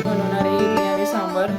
आज बनवणार आहे इडली आणि सांबर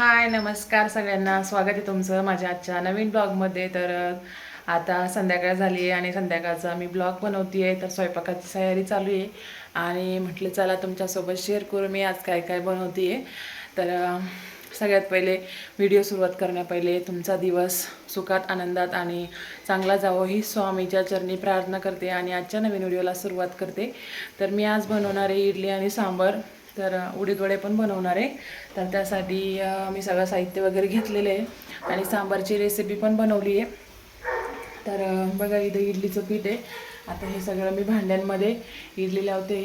हाय नमस्कार सगळ्यांना. स्वागत आहे तुमचं माझ्या आजच्या नवीन ब्लॉगमध्ये. तर आता संध्याकाळ झाली आहे आणि संध्याकाळचा मी ब्लॉग बनवते आहे तर स्वयंपाकाची तयारी चालू आहे. आणि म्हटलं चला तुमच्यासोबत शेअर करू मी आज काय काय बनवते आहे तर सगळ्यात पहिले व्हिडिओ सुरुवात करण्या पहिले. तुमचा दिवस सुखात आनंदात आणि चांगला जावं ही स्वामीच्या चरणी प्रार्थना करते आणि आजच्या नवीन व्हिडिओला सुरुवात करते. तर मी आज बनवणारे इडली आणि सांबर. तर उडीद उडीदवडे पण बनवणार आहे. तर त्यासाठी मी सगळं साहित्य वगैरे घेतलेलं आहे आणि सांबारची रेसिपी पण बनवली आहे. तर बघा इथं इडलीचं पीठ आहे. आता हे सगळं मी भांड्यांमध्ये इडली लावते.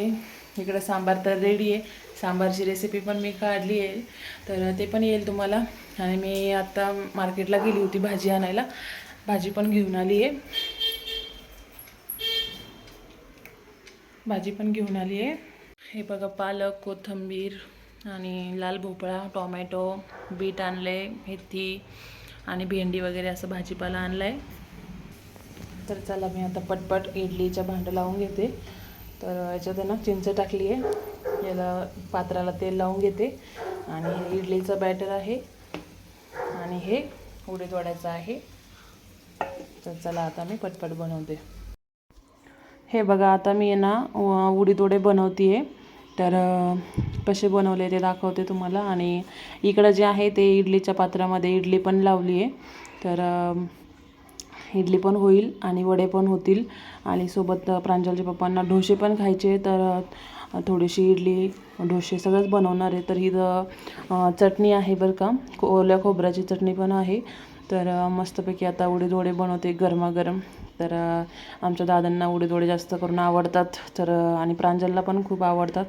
इकडं सांबार तर रेडी आहे. सांबारची रेसिपी पण मी काढली आहे. तर ते पण येईल तुम्हाला. आणि मी आत्ता मार्केटला गेली होती भाजी आणायला. भाजी पण घेऊन आली आहे. भाजी पण घेऊन आली आहे. हे बघा पालक कोथिंबीर आणि लाल भोपळा टोमॅटो बीट आणले मेथी आणि भेंडी वगैरे असं भाजीपाला आणला आहे तर चला मी आता पटपट इडलीच्या भांडं लावून घेते. तर याच्यात ना चिंच टाकली आहे याला पात्राला तेल लावून घेते. आणि हे इडलीचं बॅटर आहे. आणि हे उडीद वड्याचं आहे. तर चला आता मी पटपट बनवते. हे बघा आता मी आहे ना उडीद वडे बनवते आहे तर कसे बनवले ते दाखवते तुम्हाला. आणि इकडं जे आहे ते इडलीच्या पात्रामध्ये इडली पण लावली आहे. तर इडली पण होईल आणि वडे पण होतील. आणि सोबत प्रांजलच्या पप्पांना डोसे पण खायचे तर थोडीशी इडली डोसे सगळंच बनवणार आहे. तर ही चटणी आहे बरं का. ओल्या खोबऱ्याची चटणी पण आहे. तर मस्तपैकी आता उडीद वडे बनवते गरमागरम. तर आमच्या दादांना उडीदवडे जास्त करून आवडतात. तर आणि प्रांजलला पण खूप आवडतात.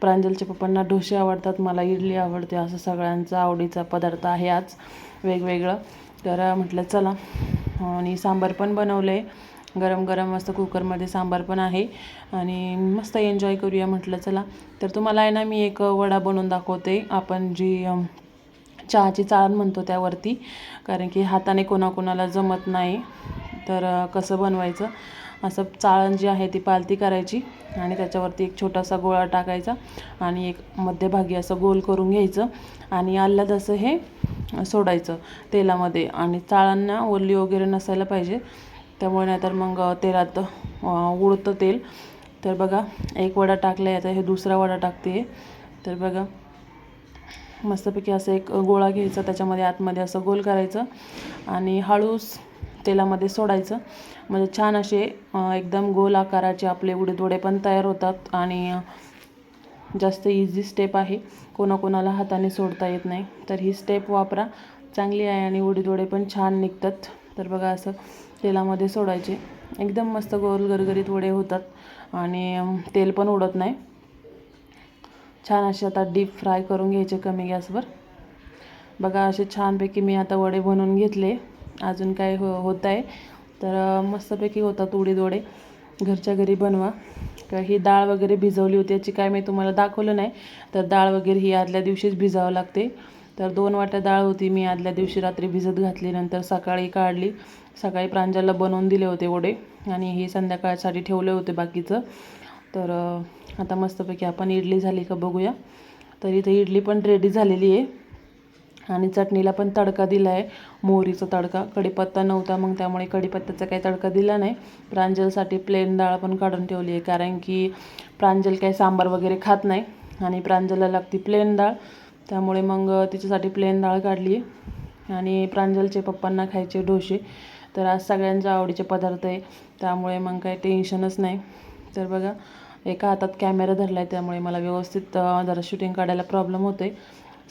प्रांजलच्या पप्पांना डोसे आवडतात मला इडली आवडते असं सगळ्यांचा आवडीचा पदार्थ आहे आज वेगवेगळं. तर म्हटलं चला. आणि सांबार पण बनवलं. आहे गरम गरम मस्त कुकरमध्ये सांबार पण आहे. आणि मस्त एन्जॉय करूया म्हटलं चला. तर तुम्हाला आहे ना मी एक वडा बनवून दाखवते. आपण जी चहाची चाळण म्हणतो त्यावरती. कारण की हाताने कोणाकोणाला जमत नाही. तर कसं बनवायचं? असं चाळण जी आहे ती पालती करायची आणि त्याच्यावरती एक छोटासा गोळा टाकायचा आणि एक मध्यभागी असं गोल करून घ्यायचं आणि आल्हाद असं हे सोडायचं तेलामध्ये आणि चाळांना ओली वगैरे नसायला पाहिजे. त्यामुळे नाहीतर मग तेलात उडतं तेल. तर बघा एक वडा टाकला याचा आता हे दुसरा वडा टाकते. तर बघा मस्तपैकी असं एक गोळा घ्यायचा त्याच्यामध्ये आतमध्ये असं गोल करायचं आणि हळूस तेलामध्ये सोडायचं. म्हणजे छान असे एकदम गोल आकाराचे आपले उडीदवडे पण तयार होतात आणि जास्त इझी स्टेप आहे. कोणाकोणाला हाताने सोडता येत नाही. तर ही स्टेप वापरा. चांगली आहे आणि उडीदवडे पण छान निघतात. तर बघा असं तेलामध्ये सोडायचे. एकदम मस्त गोल गरगरीत वडे होतात आणि तेल पण उडत नाही. छान असे आता डीप फ्राय करून घ्यायचे कमी गॅसवर. बघा असे छानपैकी मी आता वडे बनवून घेतले. अजून काय हो होत आहे. तर मस्तपैकी होतात उडीद वडे घरच्या घरी बनवा. का ही डाळ वगैरे भिजवली होती याची काय मी तुम्हाला दाखवलं नाही. तर डाळ वगैरे ही आदल्या दिवशीच भिजावं लागते. तर दोन वाट्या डाळ होती मी आदल्या दिवशी रात्री भिजत घातली. नंतर सकाळी काढली. सकाळी प्रांजलला बनवून दिले होते वडे आणि हे संध्याकाळसाठी ठेवले होते बाकीचं. तर आता मस्तपैकी आपण इडली झाली का बघूया. तर इथं इडली पण रेडी झालेली आहे. आणि चटणीला पण तडका दिला आहे मोहरीचा तडका. कढीपत्ता नव्हता मग त्यामुळे कढीपत्त्याचा काही तडका दिला नाही. प्रांजलसाठी प्लेन डाळ पण काढून ठेवली आहे कारण की प्रांजल काही सांबार वगैरे खात नाही आणि प्रांजलला लागती प्लेन डाळ. त्यामुळे मग तिच्यासाठी प्लेन डाळ काढली आहे. आणि प्रांजलचे पप्पांना खायचे डोसे. तर आज सगळ्यांच्या आवडीचे पदार्थ आहे. त्यामुळे मग काही टेन्शनच नाही. तर बघा एका हातात कॅमेरा धरला आहे त्यामुळे मला व्यवस्थित जरा शूटिंग काढायला प्रॉब्लेम होते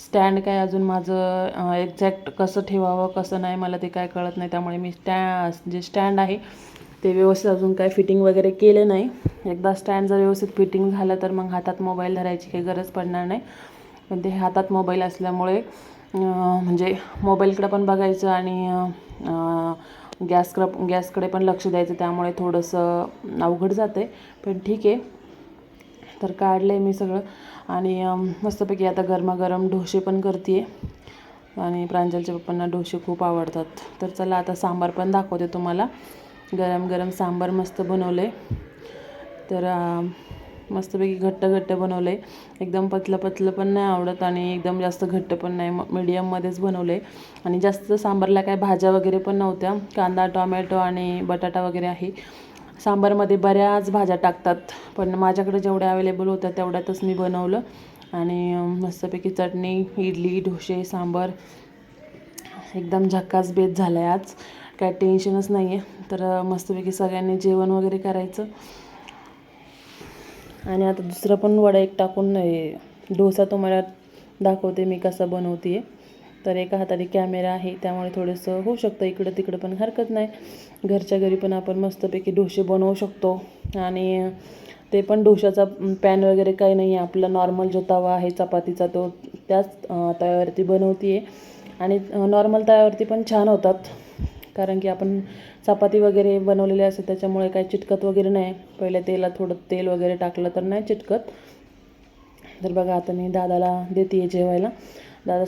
स्टँड काय अजून माझं एक्झॅक्ट कसं ठेवावं कसं नाही मला ते काय कळत नाही. त्यामुळे मी स्टॅ जे स्टँड आहे ते व्यवस्थित अजून काय फिटिंग वगैरे केलं नाही. एकदा स्टँड जर व्यवस्थित फिटिंग झालं तर मग हातात मोबाईल धरायची काही गरज पडणार नाही. पण ते हातात मोबाईल असल्यामुळे म्हणजे मोबाईलकडे पण बघायचं आणि गॅसकडं गॅसकडे पण लक्ष द्यायचं. त्यामुळे थोडंसं अवघड जाते पण ठीक आहे. तर काढलं आहे मी सगळं. आणि मस्तपैकी आता गरमागरम डोसे पण करते आणि प्रांजलच्या पप्पांना डोसे खूप आवडतात. तर चला आता सांबार पण दाखवते तुम्हाला. गरम गरम सांबार मस्त बनवलं आहे तर मस्तपैकी घट्ट घट्ट बनवलं आहे एकदम पतलं पतलं पण नाही आवडत आणि एकदम जास्त घट्ट पण नाही. मिडियममध्येच बनवलं आहे आणि जास्त सांबारला काय भाज्या वगैरे पण नव्हत्या. कांदा टोमॅटो आणि बटाटा वगैरे आहे. सांबारमध्ये बऱ्याच भाज्या टाकतात पण माझ्याकडे जेवढ्या अवेलेबल होत्या तेवढ्यातच मी बनवलं. आणि मस्तपैकी चटणी इडली डोसे सांबार एकदम झक्कास बेत झाला आहे आज. काय टेन्शनच नाही आहे तर मस्तपैकी सगळ्यांनी जेवण वगैरे करायचं. आणि आता दुसरं पण वडा एक टाकून नाही डोसा तुम्हाला दाखवते मी कसा बनवते आहे तर एका हाताने कॅमेरा आहे त्यामुळे थोडंसं होऊ शकतं इकडं तिकडं पण हरकत नाही. घरच्या घरी पण आपण मस्तपैकी डोसे बनवू शकतो. आणि ते पण डोशाचा पॅन वगैरे काही नाही आहे. आपला नॉर्मल जो तवा आहे चपातीचा तो त्याच तव्यावरती बनवते आहे आणि नॉर्मल तव्यावरती पण छान होतात. कारण की आपण चपाती वगैरे बनवलेली असते त्याच्यामुळे काही चिटकत वगैरे नाही. पहिले तेलात थोडं तेल वगैरे टाकलं तर नाही चिटकत. तर बघा आता मी दादाला देते जेवायला. दादा